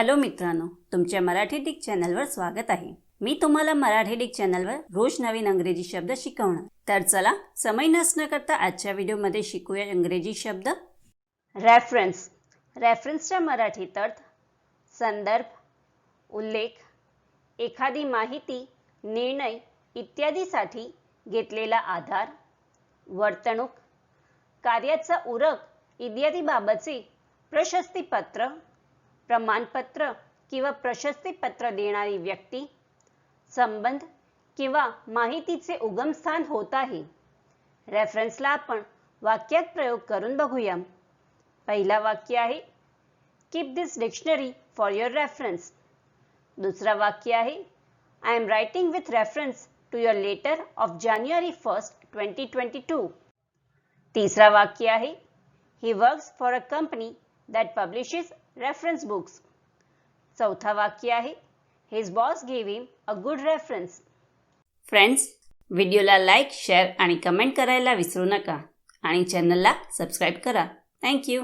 Hello मित्रांनो तुमच्या Marathi Dick चॅनलवर स्वागत आहे. मी तुम्हाला मराठी डिक चॅनलवर रोज नवीन अंग्रेजी शब्द शिकवणार. तर चला समय नसणं करता आजच्या व्हिडिओमध्ये शिकूया इंग्रजी शब्द. रेफरन्स रेफरन्सचा मराठीत अर्थ संदर्भ उल्लेख एखादी माहिती निर्णय इत्यादीसाठी घेतलेला आधार वर्तणूक कार्याचा उरक इत्यादीबाबतचे प्रशस्तीपत्र प्रमाणपत्र किंवा प्रशस्तीपत्र देणारी व्यक्ती संबंध किंवा माहितीचे उगमस्थान होत आहे. रेफरन्सला आपण वाक्यात प्रयोग करून बघूया. पहिला वाक्य आहे keep this dictionary for your reference दुसरा वाक्य आहे I am writing with reference to your letter of January first twenty twenty two तिसरा वाक्य आहे he works for a company that publishes reference books चौथा वाक्य आहे. His boss gave him a good reference friends व्हिडिओला like share आणि comment करायला विसरू नका. आणि चॅनलला सबस्क्राईब करा. थँक्यू